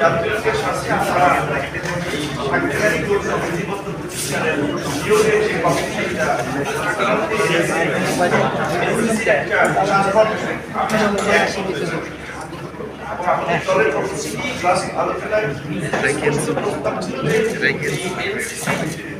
জাতীয়তার সাথে আমরা সাংবিধানিক ও সংবিধিবদ্ধ প্রতিষ্ঠানের নিয়োগের যে কমিটিটা আমাদের দলের আলোচনায়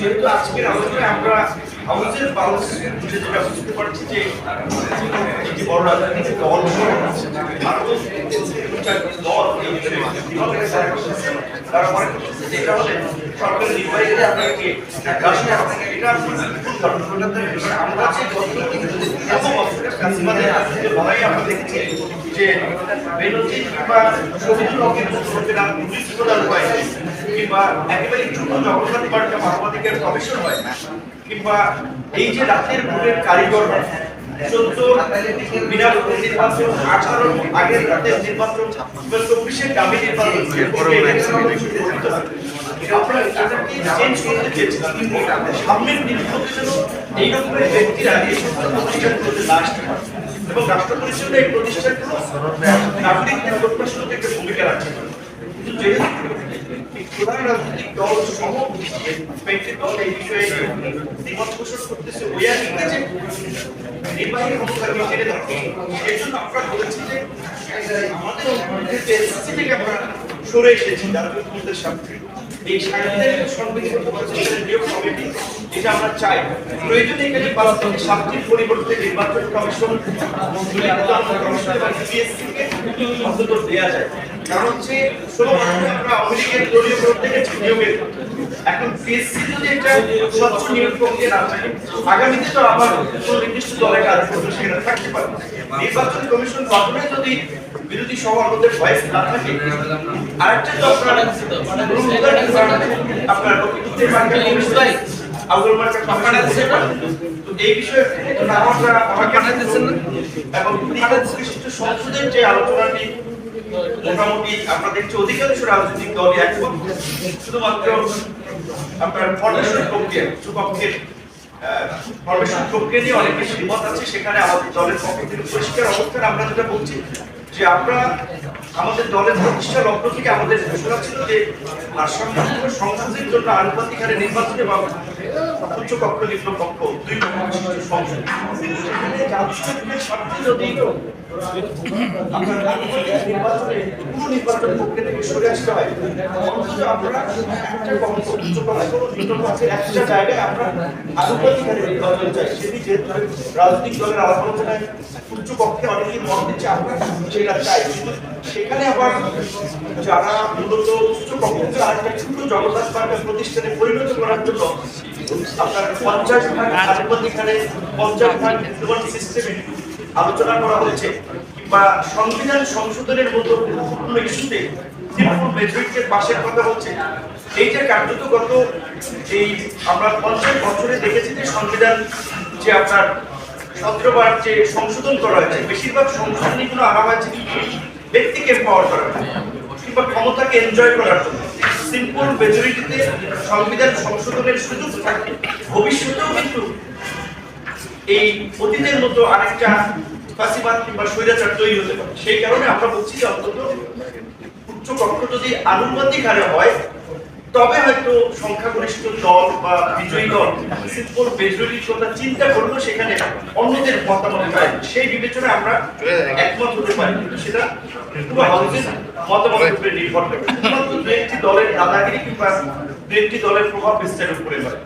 যেহেতু আজকের আলোচনায় আমরা হাউসের বাউন্স যেটা বুঝতে পারছি যে যে বড় রাজনৈতিক দল মনে যে নির্বাহীরা আপনাকে আপনাকে আমরা এবং যে যে বেনজির কিংবা শহীদুল হকের কিংবা একেবারে ছোট জগন্নাথ মানবাধিকার কমিশন হয় কিংবা এই যে রাতের ভোটের কারিগর চোদ্দ বিনা ভোটের নির্বাচন আঠারো আগের রাতের নির্বাচন চব্বিশের দামি নির্বাচন আপনারা এটাকে চেঞ্জ করতে চেয়েছিলাম কিন্তু সামনের দিনগুলোতে যেন এই ব্যক্তিরা এই সমস্ত প্রতিষ্ঠানগুলোতে না আসতে পারে এবং রাষ্ট্র পরিষদে এই প্রতিষ্ঠানগুলো নাগরিকদের প্রশ্নকে একটা ভূমিকা রাখছে। প্রধান রাজনৈতিক দল সহ ব্যক্তি দল এই বিষয়ে দ্বিমত পোষণ যে নির্বাহী এই জন্য আমরা বলেছি যে আমাদের থেকে আমরা সরে এসেছি যারা তোমাদের সামনে এই সাংবিধানিক সংবিধিবদ্ধ কমিটি, এটা আমরা চাই। প্রয়োজনে এখানে থেকে সাতটির পরিবর্তে নির্বাচন কমিশন দেওয়া যায়। কারণ হচ্ছে এখন পিএসসি নিয়োগ নির্দিষ্ট কাজ থাকতে নির্বাচন কমিশন গঠনে যদি বিরোধী সভাপতির ভয়েস না থাকে আরেকটা তো আপনার আপনার উত্তর মার্কা কমিশন আউটডোর মার্কা কমিশন দিতে পারে তো এই বিষয়ে আমরা আমাকে দিচ্ছেন এবং বিশিষ্ট সংসদের যে আলোচনাটি মোটামুটি আমরা দেখছি অধিকাংশ রাজনৈতিক দলই একমত। শুধুমাত্র আপনার ফর্মেশন প্রক্রিয়া উচ্চপক্ষের ফর্মেশন প্রক্রিয়া নিয়ে অনেক বেশি বিমত আছে। সেখানে আমাদের দলের পক্ষ থেকে পরিষ্কার অবস্থান আমরা যেটা বলছি যে আমরা আমাদের দলের প্রতিষ্ঠা লক্ষ্য থেকে আমাদের ঘোষণা ছিল যে সংসদের জন্য আনুপাতিক হারে নির্বাচন এবং উচ্চ কক্ষ নিম্ন কক্ষ, দুই সংসদ। স্বার্থে যদি আপনার নির্বাচনে পুরো নির্বাচন প্রক্রিয়া থেকে সরে আসতে হয় অন্তত আমরা একটা কক্ষ উচ্চ কক্ষ নিম্ন একটা জায়গায় আমরা আনুপাতিক নির্বাচন চাই সেটি যেহেতু রাজনৈতিক দলের আলাপ আলোচনায় উচ্চ কক্ষে অনেকেই মত দিচ্ছে আমরা সেটা চাই সেখানে আবার যারা মূলত উচ্চ কক্ষকে আরেকটা ছোট জগন্নাথ পার্কের প্রতিষ্ঠানে পরিণত করার জন্য আপনার পঞ্চাশ ভাগ হারে পঞ্চাশ ভাগ সিস্টেমে আলোচনা করা হয়েছে কিংবা সংবিধান সংশোধনের মতো গুরুত্বপূর্ণ ইস্যুতে তৃণমূল মেজরিটির পাশের কথা বলছে। এই যে কার্যত গত এই আমরা পঞ্চাশ বছরে দেখেছি যে সংবিধান যে আপনার সতেরোবার যে সংশোধন করা হয়েছে বেশিরভাগ সংশোধনী গুলো আনা হয়েছে ব্যক্তিকে পাওয়ার জন্য, কিংবা ক্ষমতাকে এনজয় করার জন্য। সিম্পল মেজরিটিতে সংবিধান সংশোধনের সুযোগ থাকে। ভবিষ্যতেও কিন্তু এই অতীতের মতো আরেকটা ফাঁসিবাদ কিংবা স্বৈরাচার তৈরি হতে পারে। সেই কারণে আমরা বলছি যে অন্তত উচ্চ কক্ষ যদি হারে হয়, তবে হয়তো সংখ্যাগরিষ্ঠ দল বা বিজয়ী দল চিন্তা সেখানে অন্যদের মতামত সেই বিবেচনায় আমরা একমত হতে পারি। সেটা উপরে নির্ভর করে। শুধুমাত্র দু একটি দলের দাদাগিরি কিংবা দু একটি দলের প্রভাব বিস্তারের উপরে হয়